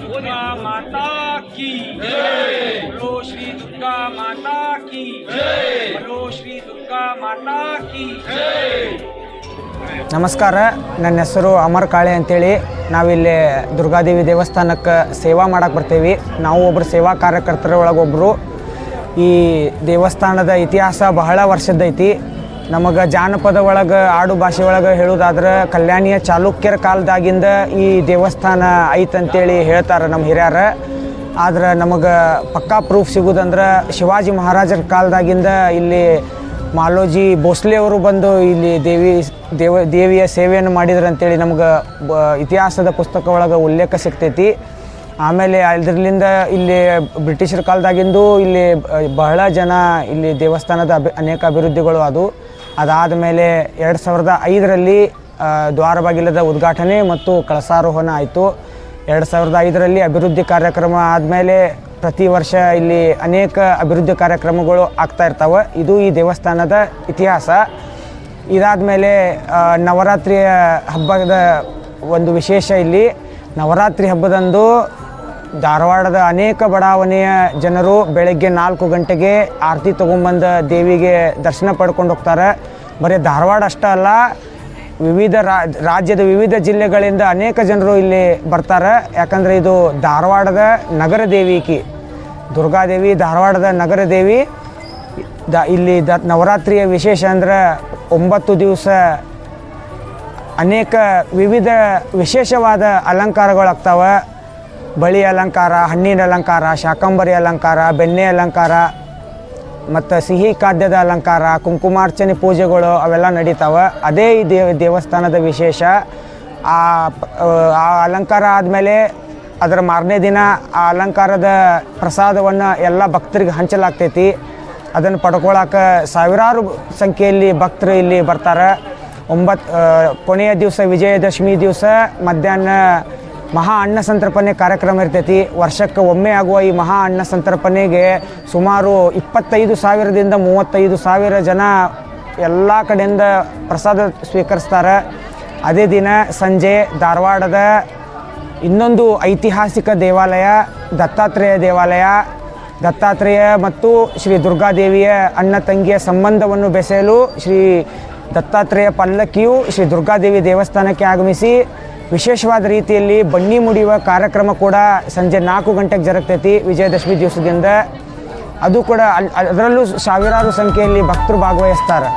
दुर्गा माता की बोलो श्री दुर्गा माता की बोलो श्री दुर्गा माता की ನಮಸ್ಕಾರ, ನನ್ನ ಹೆಸರು ಅಮರ್ ಕಾಳೆ ಅಂತೇಳಿ. ನಾವಿಲ್ಲಿ ದುರ್ಗಾದೇವಿ ದೇವಸ್ಥಾನಕ್ಕೆ ಸೇವಾ ಮಾಡಕ್ಕೆ ಬರ್ತೀವಿ. ನಾವು ಒಬ್ಬರು ಸೇವಾ ಕಾರ್ಯಕರ್ತರ ಒಳಗೊಬ್ಬರು ಈ ದೇವಸ್ಥಾನದ ಇತಿಹಾಸ ಬಹಳ ವರ್ಷದ್ದೈತಿ. ನಮಗೆ ಜಾನಪದ ಒಳಗೆ, ಆಡು ಭಾಷೆ ಒಳಗೆ ಹೇಳೋದಾದ್ರೆ ಕಲ್ಯಾಣಿಯ ಚಾಲುಕ್ಯರ ಕಾಲದಾಗಿಂದ ಈ ದೇವಸ್ಥಾನ ಐತಂತೇಳಿ ಹೇಳ್ತಾರೆ ನಮ್ಮ ಹಿರಿಯರ. ಆದ್ರೆ ನಮಗೆ ಪಕ್ಕಾ ಪ್ರೂಫ್ ಸಿಗೋದಂದ್ರೆ ಶಿವಾಜಿ ಮಹಾರಾಜರ ಕಾಲದಾಗಿಂದ ಇಲ್ಲಿ ಮಾಲೋಜಿ ಅವರು ಬಂದು ಇಲ್ಲಿ ದೇವಿ, ದೇವ, ದೇವಿಯ ಸೇವೆಯನ್ನು ಮಾಡಿದ್ರು ಅಂತೇಳಿ ನಮ್ಗೆ ಬ, ಇತಿಹಾಸದ ಪುಸ್ತಕ ಒಳಗೆ ಉಲ್ಲೇಖ ಸಿಗ್ತೈತಿ. ಆಮೇಲೆ ಅದರಿಂದ ಇಲ್ಲಿ ಬ್ರಿಟಿಷರ ಕಾಲದಾಗಿಂದು ಇಲ್ಲಿ ಬಹಳ ಜನ ಇಲ್ಲಿ ದೇವಸ್ಥಾನದ ಅಭಿ, ಅನೇಕ ಅಭಿವೃದ್ಧಿಗಳು ಅದು ಅದಾದ ಮೇಲೆ ಎರಡು ಸಾವಿರದ ಐದರಲ್ಲಿ ದ್ವಾರಬಾಗಿಲದ ಉದ್ಘಾಟನೆ ಮತ್ತು ಕಳಸಾರೋಹಣ ಆಯಿತು. ಎರಡು ಸಾವಿರದ ಐದರಲ್ಲಿ ಅಭಿವೃದ್ಧಿ ಕಾರ್ಯಕ್ರಮ ಆದಮೇಲೆ ಪ್ರತಿ ವರ್ಷ ಇಲ್ಲಿ ಅನೇಕ ಅಭಿವೃದ್ಧಿ ಕಾರ್ಯಕ್ರಮಗಳು ಆಗ್ತಾ ಇರ್ತಾವೆ. ಇದು ಈ ದೇವಸ್ಥಾನದ ಇತಿಹಾಸ. ಇದಾದಮೇಲೆ ನವರಾತ್ರಿಯ ಹಬ್ಬದ ಒಂದು ವಿಶೇಷ ಇಲ್ಲಿ. ನವರಾತ್ರಿ ಹಬ್ಬದಂದು ಧಾರವಾಡದ ಅನೇಕ ಬಡಾವಣೆಯ ಜನರು ಬೆಳಗ್ಗೆ ನಾಲ್ಕು ಗಂಟೆಗೆ ಆರತಿ ತೊಗೊಂಬಂದ ದೇವಿಗೆ ದರ್ಶನ ಪಡ್ಕೊಂಡು ಹೋಗ್ತಾರೆ. ಬರೀ ಧಾರವಾಡ ಅಷ್ಟೇ ಅಲ್ಲ, ವಿವಿಧ ರಾಜ್ಯದ ವಿವಿಧ ಜಿಲ್ಲೆಗಳಿಂದ ಅನೇಕ ಜನರು ಇಲ್ಲಿ ಬರ್ತಾರೆ. ಯಾಕಂದರೆ ಇದು ಧಾರವಾಡದ ನಗರ ದೇವಿಕಿ ದುರ್ಗಾದೇವಿ ಧಾರವಾಡದ ನಗರ ದೇವಿ. ದ, ಇಲ್ಲಿ ದ, ನವರಾತ್ರಿಯ ವಿಶೇಷ ಅಂದ್ರೆ ಒಂಬತ್ತು ದಿವಸ ಅನೇಕ ವಿವಿಧ ವಿಶೇಷವಾದ ಅಲಂಕಾರಗಳಾಗ್ತಾವೆ. ಬಳಿ ಅಲಂಕಾರ, ಹಣ್ಣಿನ ಅಲಂಕಾರ, ಶಾಕಂಬರಿ ಅಲಂಕಾರ, ಬೆಣ್ಣೆ ಅಲಂಕಾರ, ಮತ್ತು ಸಿಹಿ ಖಾದ್ಯದ ಅಲಂಕಾರ, ಕುಂಕುಮಾರ್ಚನೆ ಪೂಜೆಗಳು ಅವೆಲ್ಲ ನಡೀತಾವೆ. ಅದೇ ಈ ದೇವ, ದೇವಸ್ಥಾನದ ವಿಶೇಷ. ಆ ಆ ಅಲಂಕಾರ ಆದಮೇಲೆ ಅದರ ಮಾರನೇ ದಿನ ಆ ಅಲಂಕಾರದ ಪ್ರಸಾದವನ್ನು ಎಲ್ಲ ಭಕ್ತರಿಗೆ ಹಂಚಲಾಗ್ತೈತಿ. ಅದನ್ನು ಪಡ್ಕೊಳಕ್ಕೆ ಸಾವಿರಾರು ಸಂಖ್ಯೆಯಲ್ಲಿ ಭಕ್ತರು ಇಲ್ಲಿ ಬರ್ತಾರೆ. ಒಂಬತ್ತು ಕೊನೆಯ ದಿವಸ ವಿಜಯದಶಮಿ ದಿವಸ, ಮಧ್ಯಾಹ್ನ ಮಹಾ ಅನ್ನ ಸಂತರ್ಪಣೆ ಕಾರ್ಯಕ್ರಮ ಇರ್ತೈತಿ. ವರ್ಷಕ್ಕೆ ಒಮ್ಮೆ ಆಗುವ ಈ ಮಹಾ ಅನ್ನ ಸಂತರ್ಪಣೆಗೆ ಸುಮಾರು ಇಪ್ಪತ್ತೈದು ಸಾವಿರದಿಂದ ಮೂವತ್ತೈದು ಸಾವಿರ ಜನ ಎಲ್ಲ ಕಡೆಯಿಂದ ಪ್ರಸಾದ ಸ್ವೀಕರಿಸ್ತಾರೆ. ಅದೇ ದಿನ ಸಂಜೆ ಧಾರವಾಡದ ಇನ್ನೊಂದು ಐತಿಹಾಸಿಕ ದೇವಾಲಯ, ದತ್ತಾತ್ರೇಯ ದೇವಾಲಯ, ದತ್ತಾತ್ರೇಯ ಮತ್ತು ಶ್ರೀ ದುರ್ಗಾದೇವಿಯ ಅಣ್ಣ ತಂಗಿಯ ಸಂಬಂಧವನ್ನು ಬೆಸೆಯಲು ಶ್ರೀ ದತ್ತಾತ್ರೇಯ ಪಲ್ಲಕ್ಕಿಯು ಶ್ರೀ ದುರ್ಗಾದೇವಿ ದೇವಸ್ಥಾನಕ್ಕೆ ಆಗಮಿಸಿ ವಿಶೇಷವಾದ ರೀತಿಯಲ್ಲಿ ಬನ್ನಿ ಮುಡಿಯುವ ಕಾರ್ಯಕ್ರಮ ಕೂಡ ಸಂಜೆ ನಾಲ್ಕು ಗಂಟೆಗೆ ಜರುಗ್ತೈತಿ ವಿಜಯದಶಮಿ ದಿವಸದಿಂದ. ಅದು ಕೂಡ ಅದರಲ್ಲೂ ಸಾವಿರಾರು ಸಂಖ್ಯೆಯಲ್ಲಿ ಭಕ್ತರು ಭಾಗವಹಿಸ್ತಾರೆ.